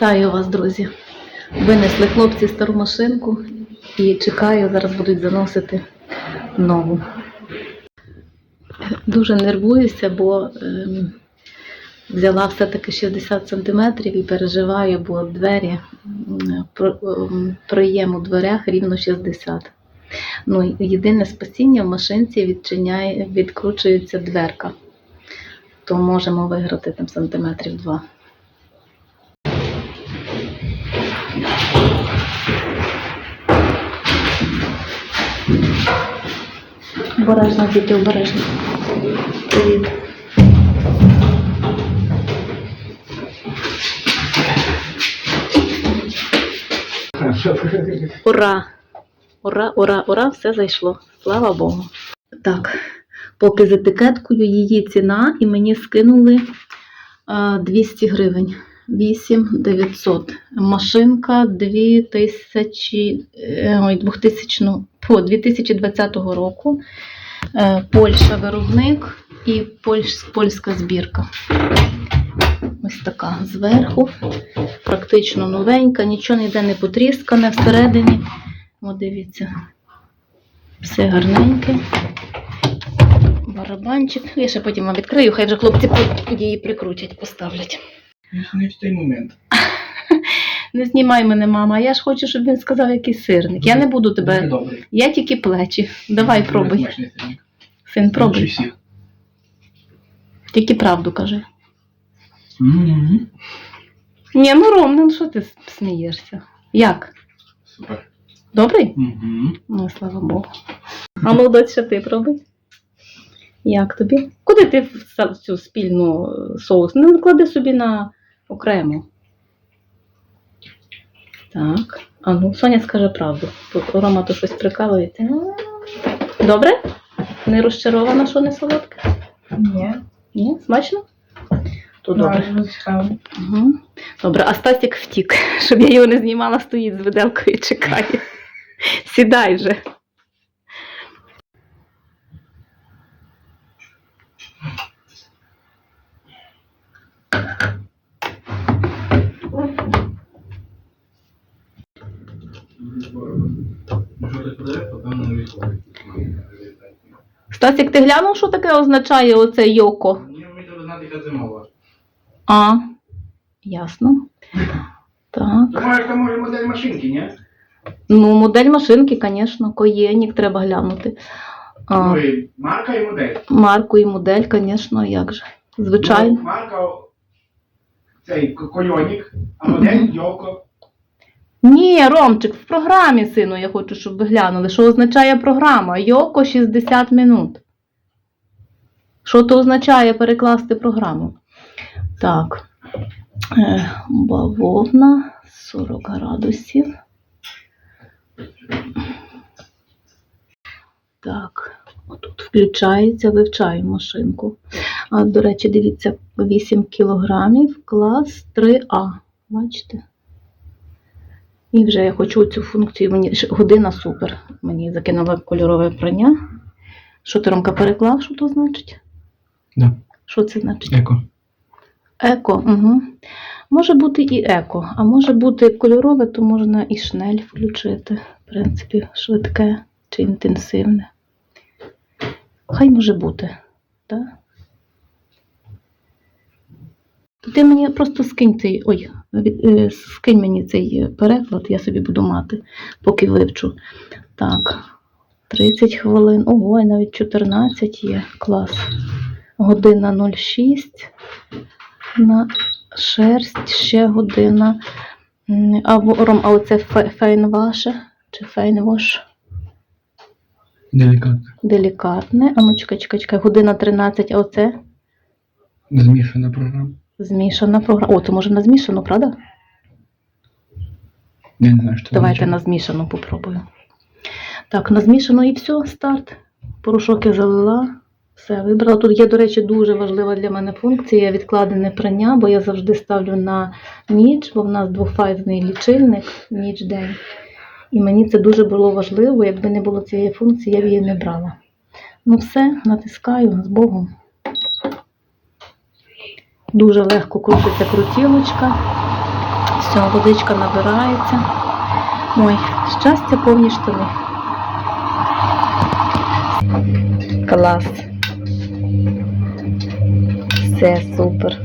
Вітаю вас, друзі. Винесли хлопці стару машинку і чекаю, зараз будуть заносити нову. Дуже нервуюся, бо ем, взяла все-таки 60 см і переживаю, бо двері про- ем, проєм у дверях рівно 60. Ну, єдине спасіння в машинці відчиняє, відкручується дверка. То можемо виграти там сантиметрів два. Обережно, діти, обережно. Привіт. Ура! Ура, ура, ура, все зайшло. Слава Богу. Так, поки з етикеткою її ціна, і мені скинули 200 гривень. 8 900. Машинка 2000, е, ой, 2000, по 2020 року. Е, Польща виробник і польсь, польська збірка. Ось така зверху. Практично новенька, нічого ніде не потріскане всередині. О, дивіться. Все гарненьке. Барабанчик. Я ще потім вам відкрию, хай вже хлопці її прикрутять, поставлять. Не в той момент. Не знімай мене, мама. Я ж хочу, щоб він сказав, який сирник. Я не буду тебе. Я тільки плечі. Давай пробуй. Син, пробуй. Тільки правду кажи. Ні, ну Ром, ну що ти смієшся? Як? Супер. Добрий? Ну, слава Богу. А молодець, що ти пробуй. Як тобі? Куди ти в цю спільну соус? Ну, клади собі на окремо. Так. А ну, Соня скаже правду. Рома то щось прикалується. Добре? Не розчарована, що не солодке? Ні. Ні? Смачно? То добре. Угу. Добре, а Стасік втік, щоб я його не знімала, стоїть з виделкою і чекає. Сідай же. Що ти подивився, певно, не відходить. Стасік, ти глянув, що таке означає оце йоко? Мені ви треба знати, яка зимова. А, ясно. Так. Ти маєш там може модель машинки, ні? Ну, модель машинки, звісно, коєнік треба глянути. А, Ну і марка і модель. марку і модель, звісно, як же. Звичайно. Ну, Марка цей к- кольонік, а модель Йоко. Ні, Ромчик, в програмі, сину, я хочу, щоб ви глянули, що означає програма. Йоко 60 минут. Що то означає перекласти програму? Так. Е, бавовна 40 градусів. Так, отут включається, вивчаю машинку. А, до речі, дивіться, 8 кілограмів, клас 3А. Бачите? І вже я хочу цю функцію. Мені година супер. Мені закинула кольорове прання. Що ти Ромка переклав? Що то значить? Да. Що це значить? Еко. Еко. Угу. Може бути і еко, а може бути кольорове, то можна і шнель включити. В принципі, швидке чи інтенсивне. Хай може бути. Так? То ти мені просто скинь цей. Ой, скинь мені цей е, переклад, я собі буду мати, поки вивчу. Так, 30 хвилин. Ого, і навіть 14 є. Клас. Година 06 на шерсть, ще година. А, Ром, а оце фе- фейнваше чи фейнвош? Делікатно. Делікатне. А ну чекай, чекай, чекай, година 13, а оце Змішана програма. Змішана програма. О, то може на змішану, правда? Я не знаю, що Давайте на змішану попробую. Так, на змішану і все, старт. Порошок я залила. Все, вибрала. Тут є, до речі, дуже важлива для мене функція відкладене прання, бо я завжди ставлю на ніч, бо в нас двофазний лічильник ніч-день. І мені це дуже було важливо. Якби не було цієї функції, я б її не брала. Ну все, натискаю з Богом. Дуже легко крутиться крутілочка. Все, водичка набирається. Ой, щастя повні штани. Клас. Все супер.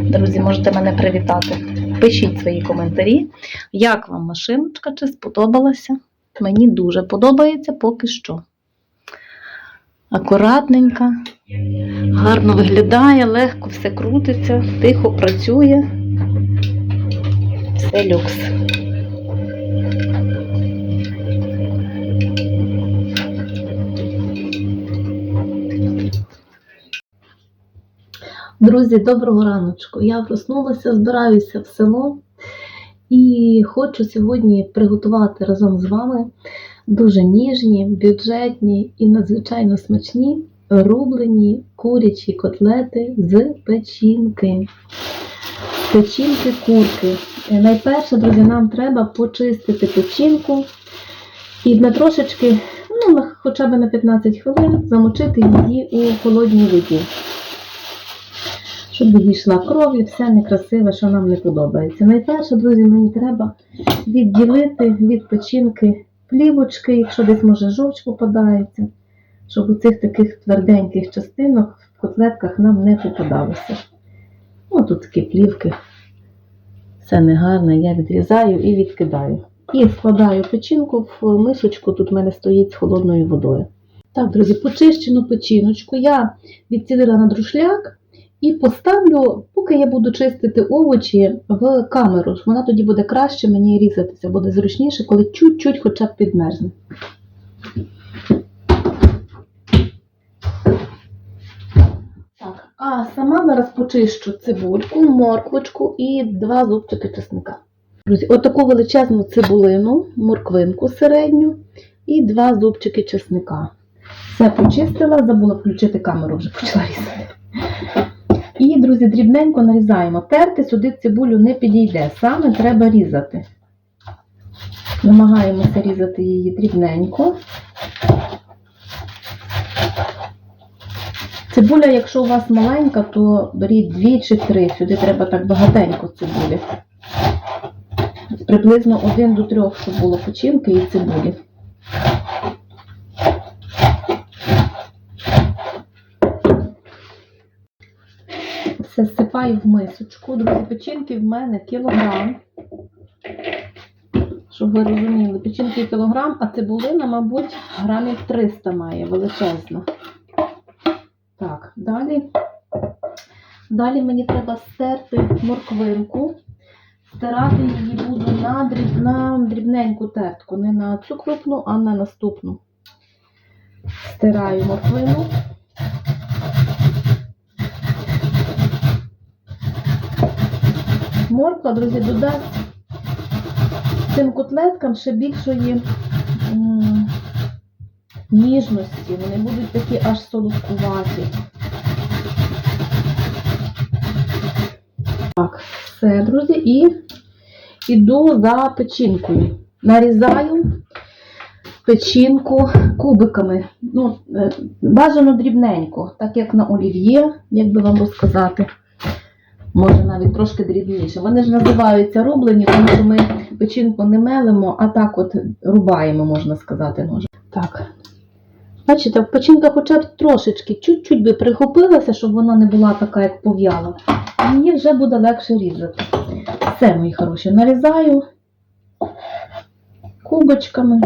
Друзі, можете мене привітати. Пишіть свої коментарі. Як вам машиночка, чи сподобалася? Мені дуже подобається поки що. Акуратненька, гарно виглядає, легко все крутиться, тихо працює. Все люкс. Друзі, доброго раночку. Я проснулася, збираюся в село і хочу сьогодні приготувати разом з вами дуже ніжні, бюджетні і надзвичайно смачні рублені курячі котлети з печінки. Печінки курки. Е, Найперше, друзі, нам треба почистити печінку і на трошечки, ну, хоча б на 15 хвилин, замочити її у холодній воді щоб відійшла кров і все некрасиве, що нам не подобається. Найперше, друзі, мені треба відділити від печінки плівочки, якщо десь може жовч попадається, щоб у цих таких тверденьких частинок в котлетках нам не попадалося. Ось тут такі плівки. Все негарне, я відрізаю і відкидаю. І складаю печінку в мисочку, тут в мене стоїть з холодною водою. Так, друзі, почищену печіночку я відцілила на друшляк. І поставлю, поки я буду чистити овочі в камеру. Вона тоді буде краще мені різатися, буде зручніше, коли чуть-чуть хоча б підмерзне. Так, а сама зараз почищу цибульку, морквочку і два зубчики чесника. Друзі, отаку величезну цибулину, морквинку середню і два зубчики чесника. Все почистила, забула включити камеру, вже почала різати. І, друзі, дрібненько нарізаємо. Терти сюди цибулю не підійде, саме треба різати. Намагаємося різати її дрібненько. Цибуля, якщо у вас маленька, то беріть дві чи три. Сюди треба так багатенько цибулі. Приблизно один до трьох, щоб було печінки і цибулі. Все всипаю в мисочку. Друзі, печінки в мене кілограм. Щоб ви розуміли, печінки кілограм, а цибулина, мабуть, грамів 300 має, величезна. Так, далі. Далі мені треба стерти морквинку. Стирати її буду на, дріб, на дрібненьку тертку, не на цю крупну, а на наступну. Стираю морквину. Морква, друзі, додасть цим котлеткам ще більшої ніжності. Вони будуть такі аж солодкуваті. Так, все, друзі, і йду за печінкою. Нарізаю печінку кубиками. Ну, е, бажано дрібненько, так як на олів'є, як би вам розказати. Може навіть трошки дрібніше. Вони ж називаються рублені, тому що ми печінку не мелимо, а так от рубаємо, можна сказати, ножем. Так. Бачите, печінка хоча б трошечки, чуть-чуть би прихопилася, щоб вона не була така, як пов'яла. Мені вже буде легше різати. Все, мої хороші, нарізаю кубочками.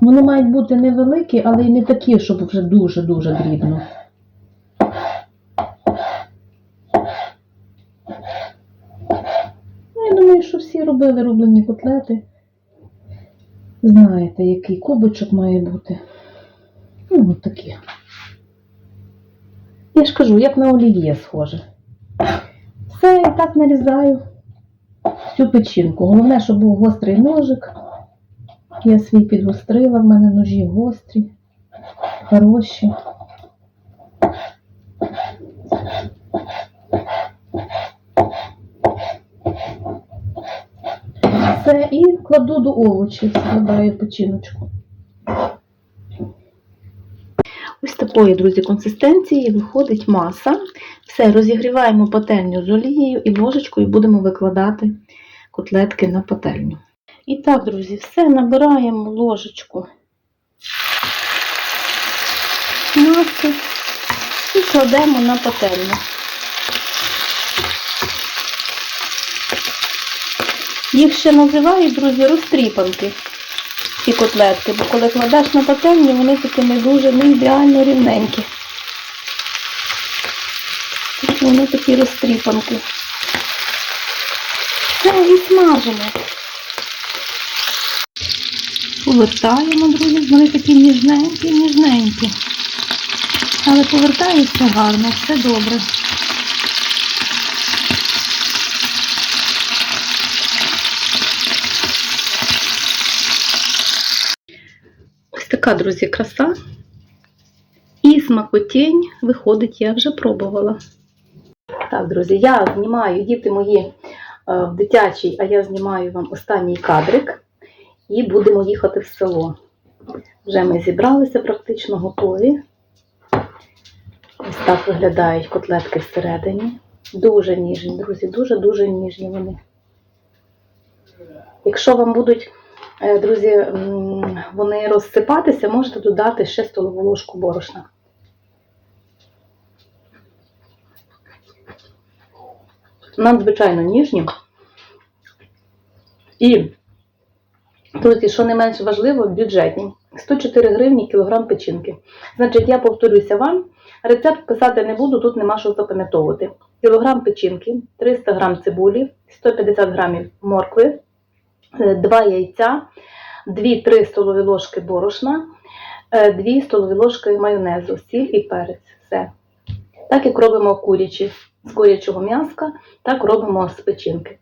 Вони мають бути невеликі, але й не такі, щоб вже дуже-дуже дрібно. Ну, Я думаю, що всі робили рублені котлети. Знаєте, який кубочок має бути. Ну, от такі. Я ж кажу, як на олів'є схоже. Все, і так нарізаю всю печінку. Головне, щоб був гострий ножик. Я свій підгострила, в мене ножі гострі, хороші. Все, і кладу до овочів, складаю печіночку. Ось такої, друзі, консистенції виходить маса. Все, розігріваємо пательню з олією і ложечкою будемо викладати котлетки на пательню. І так, друзі, все набираємо ложечку маси і кладемо на пательню. Їх ще називають, друзі, розтріпанки, ці котлетки, бо коли кладеш на пательню, вони такі не дуже, не ідеально рівненькі. Вони такі розтріпанки. Все, і смажимо. Повертаємо, друзі, вони такі ніжненькі, ніжненькі. Але повертається гарно, все добре. Ось така, друзі, краса. І смакотінь виходить, я вже пробувала. Так, друзі, я знімаю діти мої е, в дитячій, а я знімаю вам останній кадрик і будемо їхати в село. Вже ми зібралися практично готові. Ось так виглядають котлетки всередині. Дуже ніжні, друзі, дуже-дуже ніжні вони. Якщо вам будуть, друзі, вони розсипатися, можете додати ще столову ложку борошна. Надзвичайно ніжні. І, друзі, що не менш важливо, бюджетні. 104 гривні кілограм печінки. Значить, я повторюся вам, рецепт писати не буду, тут нема що запам'ятовувати. Кілограм печінки, 300 грам цибулі, 150 грамів моркви, 2 яйця, 2-3 столові ложки борошна, 2 столові ложки майонезу, сіль і перець. Все. Так як робимо курячі з курячого м'яска, так робимо з печінки.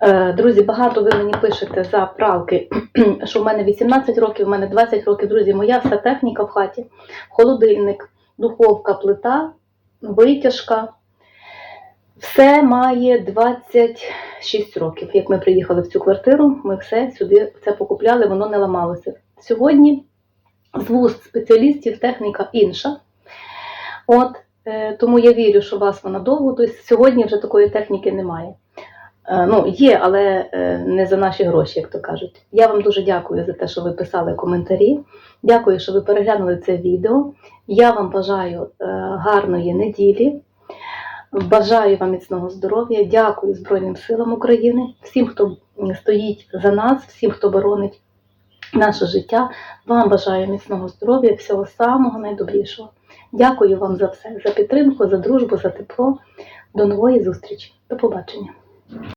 Е, Друзі, багато ви мені пишете за пралки, що в мене 18 років, в мене 20 років. Друзі, моя вся техніка в хаті, холодильник, духовка, плита, витяжка. Все має 26 років. Як ми приїхали в цю квартиру, ми все сюди це покупляли, воно не ламалося. Сьогодні з вуст спеціалістів техніка інша. От, е, тому я вірю, що у вас вона довго. Тобто сьогодні вже такої техніки немає. Е, Ну, є, але е, не за наші гроші, як то кажуть. Я вам дуже дякую за те, що ви писали коментарі. Дякую, що ви переглянули це відео. Я вам бажаю е, гарної неділі. Бажаю вам міцного здоров'я. Дякую Збройним силам України, всім, хто стоїть за нас, всім, хто боронить наше життя. Вам бажаю міцного здоров'я, всього самого найдобрішого. Дякую вам за все, за підтримку, за дружбу, за тепло. До нової зустрічі. До побачення.